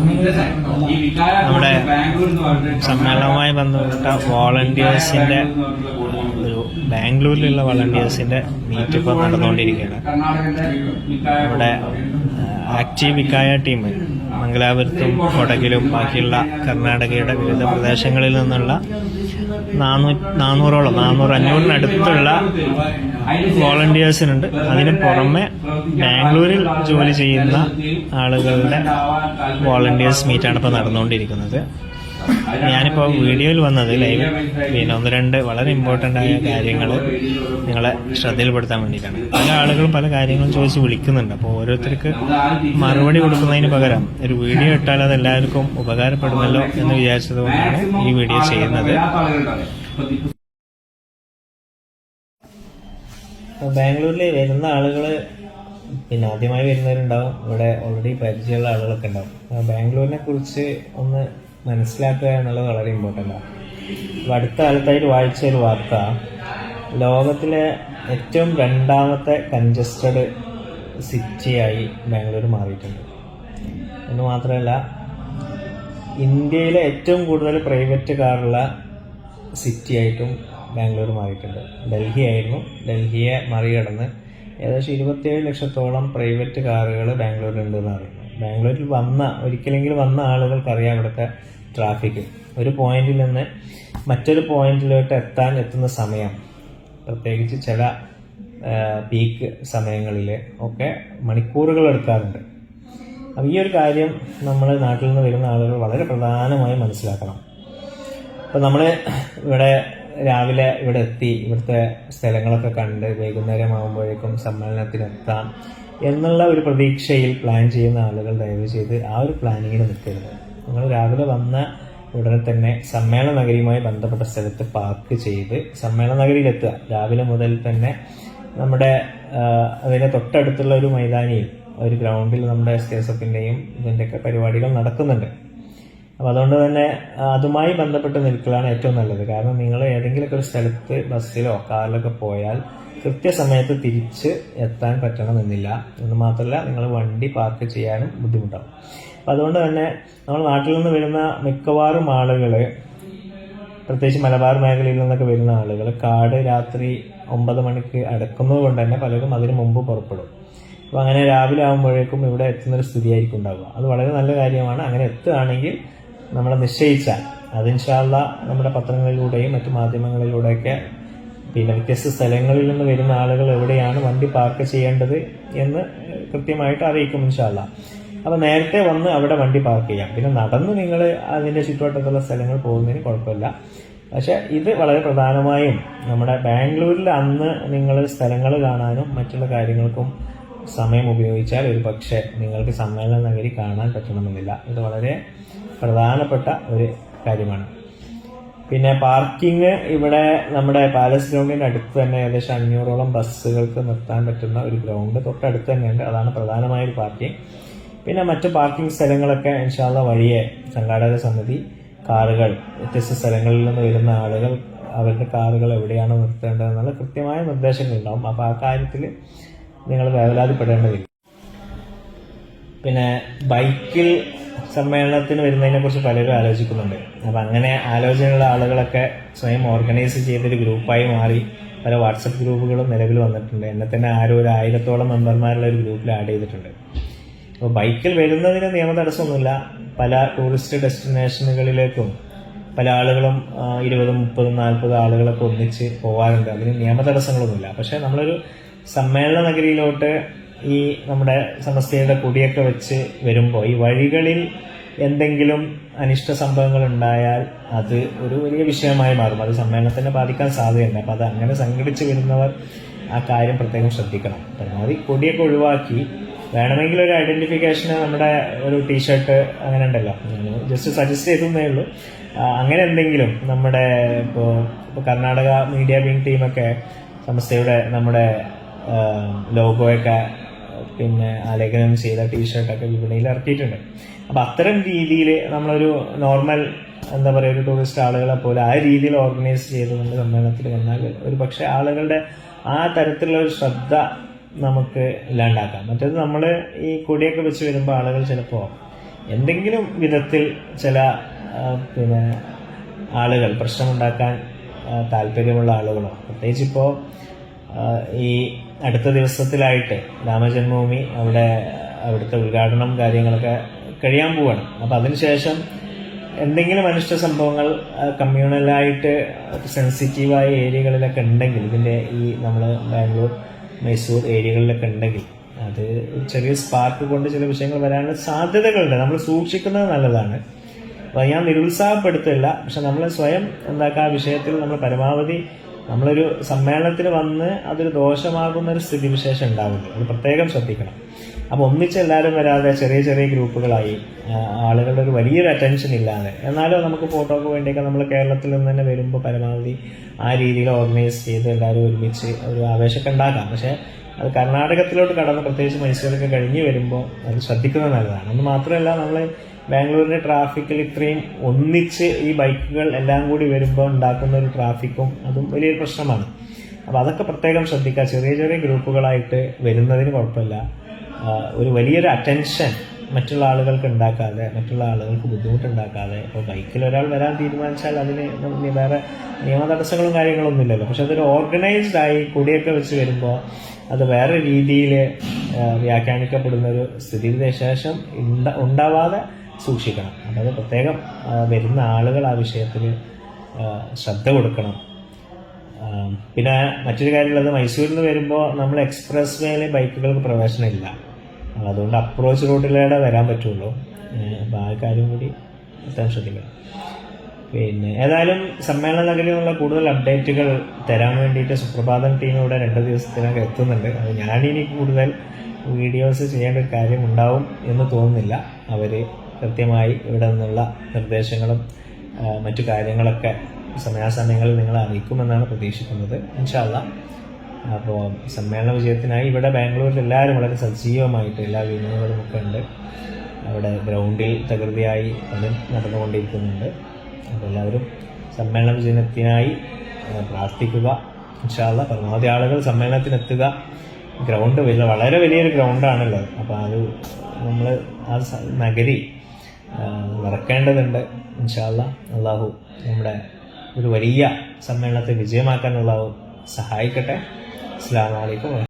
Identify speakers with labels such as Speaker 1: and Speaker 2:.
Speaker 1: നമ്മുടെ സമ്മേളനവുമായി ബന്ധപ്പെട്ട വോളണ്ടിയേഴ്സിന്റെ ഒരു ബാംഗ്ലൂരിലുള്ള വോളണ്ടിയേഴ്സിന്റെ മീറ്റ് ഇപ്പോൾ നടന്നുകൊണ്ടിരിക്കുകയാണ്. നമ്മുടെ ആക്റ്റീവ് വിക്കായ ടീം മംഗലാപുരത്തും കൊടകിലും ബാക്കിയുള്ള കർണാടകയുടെ വിവിധ പ്രദേശങ്ങളിൽ നിന്നുള്ള നാനൂ നാനൂറോളം നാനൂറ് അഞ്ഞൂറിനടുത്തുള്ള വോളണ്ടിയേഴ്സിനുണ്ട് അതിന് പുറമെ ബാംഗ്ലൂരിൽ ജോലി ചെയ്യുന്ന ആളുകളുടെ വോളണ്ടിയേഴ്സ് മീറ്റാണ് ഇപ്പോൾ നടന്നുകൊണ്ടിരിക്കുന്നത്. ഞാനിപ്പോൾ വീഡിയോയിൽ വന്നത് ലൈവ് പിന്നെ ഒന്ന് രണ്ട് വളരെ ഇമ്പോർട്ടന്റ് ആയ കാര്യങ്ങൾ നിങ്ങളെ ശ്രദ്ധയിൽപ്പെടുത്താൻ വേണ്ടിയിട്ടാണ്. പല ആളുകളും പല കാര്യങ്ങളും ചോദിച്ച് വിളിക്കുന്നുണ്ട്. അപ്പോൾ ഓരോരുത്തർക്ക് മറുപടി കൊടുക്കുന്നതിന് പകരം ഒരു വീഡിയോ ഇട്ടാൽ അത് എല്ലാവർക്കും ഉപകാരപ്പെടുമല്ലോ എന്ന് വിചാരിച്ചതുകൊണ്ടാണ് ഈ വീഡിയോ ചെയ്യുന്നത്. ബാംഗ്ലൂരിൽ വരുന്ന ആളുകൾ പിന്നെ ആദ്യമായി വരുന്നവരുണ്ടാവും. ഇവിടെ ഓൾറെഡി പരിചയമുള്ള ആളുകളൊക്കെ ഉണ്ടാവും. ബാംഗ്ലൂരിനെ കുറിച്ച് ഒന്ന് മനസ്സിലാക്കുക എന്നുള്ളത് വളരെ ഇമ്പോർട്ടന്റ് ആണ് അപ്പോൾ അടുത്ത കാലത്തായിട്ട് വായിച്ച ഒരു വാർത്ത ലോകത്തിലെ ഏറ്റവും രണ്ടാമത്തെ കൺജസ്റ്റഡ് സിറ്റിയായി ബാംഗ്ലൂർ മാറിയിട്ടുണ്ട്. എന്ന് മാത്രമല്ല ഇന്ത്യയിലെ ഏറ്റവും കൂടുതൽ പ്രൈവറ്റ് കാറുള്ള സിറ്റിയായിട്ടും ബാംഗ്ലൂർ മാറിയിട്ടുണ്ട്. ഡൽഹി ആയിരുന്നു. ഡൽഹിയെ മറികടന്ന് ഏകദേശം ഇരുപത്തിയേഴ് ലക്ഷത്തോളം പ്രൈവറ്റ് കാറുകൾ ബാംഗ്ലൂരിലുണ്ട് എന്ന് പറയുന്നു ബാംഗ്ലൂരിൽ വന്ന ഒരിക്കലെങ്കിലും വന്ന ആളുകൾക്കറിയാം ഇവിടുത്തെ ട്രാഫിക് ഒരു പോയിന്റിൽ നിന്ന് മറ്റൊരു പോയിന്റിലോട്ട് എത്താൻ എത്തുന്ന സമയം. പ്രത്യേകിച്ച് ചില പീക്ക് സമയങ്ങളിൽ ഒക്കെ മണിക്കൂറുകൾ എടുക്കാറുണ്ട്. അപ്പോൾ ഈ ഒരു കാര്യം നമ്മൾ നാട്ടിൽ നിന്ന് വരുന്ന ആളുകൾ വളരെ പ്രധാനമായി മനസ്സിലാക്കണം. അപ്പോൾ നമ്മൾ ഇവിടെ രാവിലെ ഇവിടെ എത്തി ഇവിടുത്തെ സ്ഥലങ്ങളൊക്കെ കണ്ട് വൈകുന്നേരം ആകുമ്പോഴേക്കും സമ്മേളനത്തിനെത്താം എന്നുള്ള ഒരു പ്രതീക്ഷയിൽ പ്ലാൻ ചെയ്യുന്ന ആളുകൾ ദയവ് ചെയ്ത് ആ ഒരു പ്ലാനിങ്ങിന് നിൽക്കരുത്. നിങ്ങൾ രാവിലെ വന്ന ഉടനെ തന്നെ സമ്മേളന നഗരിയുമായി ബന്ധപ്പെട്ട സ്ഥലത്ത് പാർക്ക് ചെയ്ത് സമ്മേളന നഗരിയിലെത്തുക. രാവിലെ മുതൽ തന്നെ നമ്മുടെ അതിന് തൊട്ടടുത്തുള്ള ഒരു മൈതാനിയിൽ ഒരു ഗ്രൗണ്ടിൽ നമ്മുടെ എഫിന്റെയും ഇതിന്റെയൊക്കെ പരിപാടികൾ നടക്കുന്നുണ്ട്. അപ്പോൾ അതുകൊണ്ട് തന്നെ അതുമായി ബന്ധപ്പെട്ട് നിൽക്കലാണ് ഏറ്റവും നല്ലത്. കാരണം നിങ്ങൾ ഏതെങ്കിലുമൊക്കെ ഒരു സ്ഥലത്ത് ബസ്സിലോ കാറിലൊക്കെ പോയാൽ കൃത്യസമയത്ത് തിരിച്ച് എത്താൻ പറ്റണമെന്നില്ല. എന്ന് മാത്രമല്ല നിങ്ങൾ വണ്ടി പാർക്ക് ചെയ്യാനും ബുദ്ധിമുട്ടാവും. അപ്പോൾ അതുകൊണ്ട് തന്നെ നമ്മൾ നാട്ടിൽ നിന്ന് വരുന്ന മിക്കവാറും ആളുകൾ പ്രത്യേകിച്ച് മലബാർ മേഖലയിൽ നിന്നൊക്കെ വരുന്ന ആളുകൾ കാട് രാത്രി ഒമ്പത് മണിക്ക് അടക്കുന്നത് കൊണ്ട് തന്നെ പലരും അതിനു മുമ്പ് പുറപ്പെടും. അപ്പോൾ അങ്ങനെ രാവിലെ ആകുമ്പോഴേക്കും ഇവിടെ എത്തുന്നൊരു സ്ഥിതിയായിരിക്കും ഉണ്ടാവുക. അത് വളരെ നല്ല കാര്യമാണ്. അങ്ങനെ എത്തുകയാണെങ്കിൽ നമ്മൾ നിശ്ചയിച്ചാൽ അതിൻഷാല്ല നമ്മുടെ പത്രങ്ങളിലൂടെയും മറ്റു മാധ്യമങ്ങളിലൂടെയൊക്കെ പിന്നെ വ്യത്യസ്ത സ്ഥലങ്ങളിൽ നിന്ന് വരുന്ന ആളുകൾ എവിടെയാണ് വണ്ടി പാർക്ക് ചെയ്യേണ്ടത് എന്ന് കൃത്യമായിട്ട് അറിയിക്കും ഇൻഷാല്ല അപ്പോൾ നേരത്തെ വന്ന് അവിടെ വണ്ടി പാർക്ക് ചെയ്യാം. പിന്നെ നടന്ന് നിങ്ങൾ അതിന്റെ ചുറ്റുവട്ടത്തുള്ള സ്ഥലങ്ങൾ പോകുന്നതിന് കുഴപ്പമില്ല. പക്ഷെ ഇത് വളരെ പ്രധാനമായും നമ്മുടെ ബാംഗ്ലൂരിൽ അന്ന് നിങ്ങൾ സ്ഥലങ്ങൾ കാണാനും മറ്റുള്ള കാര്യങ്ങൾക്കും സമയം ഉപയോഗിച്ചാൽ ഒരു പക്ഷേ നിങ്ങൾക്ക് സമ്മേളന നഗരി കാണാൻ പറ്റണമെന്നില്ല. ഇത് വളരെ പ്രധാനപ്പെട്ട ഒരു കാര്യമാണ്. പിന്നെ പാർക്കിംഗ് ഇവിടെ നമ്മുടെ പാലസ് ഗ്രൗണ്ടിന്റെ അടുത്ത് തന്നെ ഏകദേശം അഞ്ഞൂറോളം ബസ്സുകൾക്ക് നിർത്താൻ പറ്റുന്ന ഒരു ഗ്രൗണ്ട് തൊട്ടടുത്ത് തന്നെയുണ്ട്. അതാണ് പ്രധാനമായ ഒരു പാർക്കിംഗ്. പിന്നെ മറ്റ് പാർക്കിംഗ് സ്ഥലങ്ങളൊക്കെ ഇൻഷാല്ല വഴിയെ സംഘാടക സമിതി കാറുകൾ വ്യത്യസ്ത സ്ഥലങ്ങളിൽ നിന്ന് വരുന്ന ആളുകൾ അവരുടെ കാറുകൾ എവിടെയാണ് നിർത്തേണ്ടതെന്നുള്ള കൃത്യമായ നിർദ്ദേശങ്ങൾ ഉണ്ടാവും അപ്പോൾ ആ കാര്യത്തിൽ നിങ്ങൾ വേവലാതിപ്പെടേണ്ടതില്ല. പിന്നെ ബൈക്കിൽ സമ്മേളനത്തിന് വരുന്നതിനെ കുറിച്ച് പലരും ആലോചിക്കുന്നുണ്ട്. അപ്പം അങ്ങനെ ആലോചനയുള്ള ആളുകളൊക്കെ സ്വയം ഓർഗനൈസ് ചെയ്തൊരു ഗ്രൂപ്പായി മാറി പല വാട്സപ്പ് ഗ്രൂപ്പുകളും നിലവിൽ വന്നിട്ടുണ്ട്. എന്നെ തന്നെ ആരും ഒരു ആയിരത്തോളം മെമ്പർമാരുള്ള ഒരു ഗ്രൂപ്പിൽ ആഡ് ചെയ്തിട്ടുണ്ട്. അപ്പോൾ ബൈക്കിൽ വരുന്നതിന് നിയമ തടസ്സമൊന്നുമില്ല. പല ടൂറിസ്റ്റ് ഡെസ്റ്റിനേഷനുകളിലേക്കും പല ആളുകളും ഇരുപതും മുപ്പതും നാൽപ്പതും ആളുകളൊക്കെ ഒന്നിച്ച് പോകാറുണ്ട് അതിന് നിയമ തടസ്സങ്ങളൊന്നുമില്ല. പക്ഷേ നമ്മളൊരു സമ്മേളന നഗരിയിലോട്ട് ഈ നമ്മുടെ സമസ്തയുടെ കൊടിയൊക്കെ വെച്ച് വരുമ്പോൾ ഈ വഴികളിൽ എന്തെങ്കിലും അനിഷ്ട സംഭവങ്ങൾ ഉണ്ടായാൽ അത് ഒരു വലിയ വിഷയമായി മാറും. അത് സമ്മേളനത്തിനെ ബാധിക്കാൻ സാധ്യതയുണ്ട്. അപ്പോൾ അത് അങ്ങനെ സംഘടിച്ച് വരുന്നവർ ആ കാര്യം പ്രത്യേകം ശ്രദ്ധിക്കണം. പരമാവധി കൊടിയൊക്കെ ഒഴിവാക്കി വേണമെങ്കിൽ ഒരു ഐഡന്റിഫിക്കേഷന് നമ്മുടെ ഒരു ടീഷർട്ട് അങ്ങനെ ഉണ്ടല്ലോ. ജസ്റ്റ് സജസ്റ്റ് ചെയ്തേ ഉള്ളൂ. അങ്ങനെ എന്തെങ്കിലും നമ്മുടെ ഇപ്പോൾ കർണാടക മീഡിയ വിങ് ടീമൊക്കെ സമസ്തയുടെ നമ്മുടെ ലോഗോയൊക്കെ പിന്നെ ആലേഖനം ചെയ്ത ടീഷർട്ടൊക്കെ വിപണിയിൽ ഇറക്കിയിട്ടുണ്ട്. അപ്പം അത്തരം രീതിയിൽ നമ്മളൊരു നോർമൽ എന്താ പറയുക ഒരു ടൂറിസ്റ്റ് ആളുകളെ പോലെ ആ രീതിയിൽ ഓർഗനൈസ് ചെയ്തുകൊണ്ട് സമ്മേളനത്തിൽ വന്നാൽ ഒരു പക്ഷേ ആളുകളുടെ ആ തരത്തിലുള്ള ഒരു ശ്രദ്ധ നമുക്ക് ഇല്ലാണ്ടാക്കാം. മറ്റേത് നമ്മൾ ഈ കൊടിയൊക്കെ വെച്ച് വരുമ്പോൾ ആളുകൾ ചിലപ്പോൾ എന്തെങ്കിലും വിധത്തിൽ ചില പിന്നെ ആളുകൾ പ്രശ്നമുണ്ടാക്കാൻ താല്പര്യമുള്ള ആളുകളോ പ്രത്യേകിച്ച് ഇപ്പോൾ ഈ അടുത്ത ദിവസത്തിലായിട്ട് രാമജന്മഭൂമി അവിടെ അവിടുത്തെ ഉദ്ഘാടനം കാര്യങ്ങളൊക്കെ കഴിയാൻ പോവാണ്. അപ്പം അതിനുശേഷം എന്തെങ്കിലും അനിഷ്ട സംഭവങ്ങൾ കമ്മ്യൂണലായിട്ട് സെൻസിറ്റീവായ ഏരിയകളിലൊക്കെ ഉണ്ടെങ്കിൽ ഇതിന്റെ ഈ നമ്മൾ ബാംഗ്ലൂർ മൈസൂർ ഏരിയകളിലൊക്കെ ഉണ്ടെങ്കിൽ അത് ചെറിയ സ്പാർക്ക് കൊണ്ട് ചില വിഷയങ്ങൾ വരാനുള്ള സാധ്യതകളുണ്ട്. നമ്മൾ സൂക്ഷിക്കുന്നത് നല്ലതാണ്. അപ്പോൾ ഞാൻ നിരുത്സാഹപ്പെടുത്തില്ല. പക്ഷെ നമ്മൾ സ്വയം എന്താക്കുക ആ വിഷയത്തിൽ നമ്മൾ പരമാവധി നമ്മളൊരു സമ്മേളനത്തിന് വന്ന് അതൊരു ദോഷമാകുന്ന ഒരു സ്ഥിതിവിശേഷം ഉണ്ടാവുന്നു. അത് പ്രത്യേകം ശ്രദ്ധിക്കണം. അപ്പോൾ ഒന്നിച്ച് എല്ലാവരും വരാതെ ചെറിയ ചെറിയ ഗ്രൂപ്പുകളായി ആളുകളുടെ ഒരു വലിയൊരു അറ്റൻഷൻ ഇല്ലാതെ. എന്നാലും നമുക്ക് ഫോട്ടോക്ക് വേണ്ടിയൊക്കെ നമ്മൾ കേരളത്തിൽ നിന്ന് തന്നെ വരുമ്പോൾ പരമാവധി ആ രീതിയിൽ ഓർഗനൈസ് ചെയ്ത് എല്ലാവരും ഒരുമിച്ച് ഒരു ആവേശമൊക്കെ ഉണ്ടാക്കാം. പക്ഷേ അത് കർണാടകത്തിലോട്ട് കടന്ന് പ്രത്യേകിച്ച് മൈസൂരൊക്കെ കഴിഞ്ഞ് വരുമ്പോൾ അത് ശ്രദ്ധിക്കുന്നത് നല്ലതാണ്. അത് മാത്രമല്ല നമ്മൾ ബാംഗ്ലൂരിന്റെ ട്രാഫിക്കിൽ ഇത്രയും ഒന്നിച്ച് ഈ ബൈക്കുകൾ എല്ലാം കൂടി വരുമ്പോൾ ഉണ്ടാക്കുന്ന ഒരു ട്രാഫിക്കും അതും വലിയൊരു പ്രശ്നമാണ്. അപ്പോൾ അതൊക്കെ പ്രത്യേകം ശ്രദ്ധിക്കുക. ചെറിയ ചെറിയ ഗ്രൂപ്പുകളായിട്ട് വരുന്നതിന് കുഴപ്പമില്ല. ഒരു വലിയൊരു അറ്റൻഷൻ മറ്റുള്ള ആളുകൾക്ക് ഉണ്ടാക്കാതെ മറ്റുള്ള ആളുകൾക്ക് ബുദ്ധിമുട്ടുണ്ടാക്കാതെ ഇപ്പോൾ ബൈക്കിൽ ഒരാൾ വരാൻ തീരുമാനിച്ചാൽ അതിന് വേറെ നിയമ തടസ്സങ്ങളും കാര്യങ്ങളൊന്നും ഇല്ലല്ലോ. പക്ഷെ അതൊരു ഓർഗനൈസ്ഡ് ആയി കൊടിയൊക്കെ വെച്ച് വരുമ്പോൾ അത് വേറെ രീതിയിൽ വ്യാഖ്യാനിക്കപ്പെടുന്ന ഒരു സ്ഥിതിവിശേഷം ഉണ്ട ഉണ്ടാവാതെ സൂക്ഷിക്കണം. അതായത് അത് പ്രത്യേകം വരുന്ന ആളുകൾ ആ വിഷയത്തിൽ ശ്രദ്ധ കൊടുക്കണം. പിന്നെ മറ്റൊരു കാര്യമുള്ളത് മൈസൂരിൽ നിന്ന് വരുമ്പോൾ നമ്മൾ എക്സ്പ്രസ് വേയിൽ ബൈക്കുകൾക്ക് പ്രവേശനമില്ല. അതുകൊണ്ട് അപ്രോച്ച് റൂട്ടിലൂടെ വരാൻ പറ്റുള്ളൂ. അപ്പോൾ ആ കാര്യം കൂടി പ്രത്യേകം ശ്രദ്ധിക്കണം. പിന്നെ ഏതായാലും സമ്മേളന നഗരിയിലുള്ള കൂടുതൽ അപ്ഡേറ്റുകൾ തരാൻ വേണ്ടിയിട്ട് സുപ്രഭാതം ടീം ഇവിടെ രണ്ട് ദിവസത്തിനകം എത്തുന്നുണ്ട്. അത് ഞാനിനി കൂടുതൽ വീഡിയോസ് ചെയ്യേണ്ട ഒരു കാര്യം ഉണ്ടാവും എന്ന് തോന്നുന്നില്ല. അവർ കൃത്യമായി ഇവിടെ നിന്നുള്ള നിർദ്ദേശങ്ങളും മറ്റു കാര്യങ്ങളൊക്കെ സമയാസമയങ്ങളിൽ നിങ്ങൾ അറിയിക്കുമെന്നാണ് പ്രതീക്ഷിക്കുന്നത്. ഇൻഷാല്ല അപ്പോൾ സമ്മേളന വിജയത്തിനായി ഇവിടെ ബാംഗ്ലൂരിൽ എല്ലാവരും വളരെ സജീവമായിട്ട് എല്ലാ വിനോദങ്ങളും ഒക്കെ ഉണ്ട്. അവിടെ ഗ്രൗണ്ടിൽ തകൃതിയായി പണി നടന്നുകൊണ്ടിരിക്കുന്നുണ്ട്. എല്ലാവരും സമ്മേളന ദിനത്തിനായി പ്രാർത്ഥിക്കുക. ഇൻഷാല്ല പരമാവധി ആളുകൾ സമ്മേളനത്തിനെത്തുക. ഗ്രൗണ്ട് വലിയ വളരെ വലിയൊരു ഗ്രൗണ്ടാണല്ലോ അപ്പോൾ അത് നമ്മൾ ആ നഗരി നിറക്കേണ്ടതുണ്ട് ഇൻഷാല്ല അള്ളാഹു നമ്മുടെ ഒരു വലിയ സമ്മേളനത്തെ വിജയമാക്കാൻ അള്ളാഹു സഹായിക്കട്ടെ അസ്സാം വലൈക്കും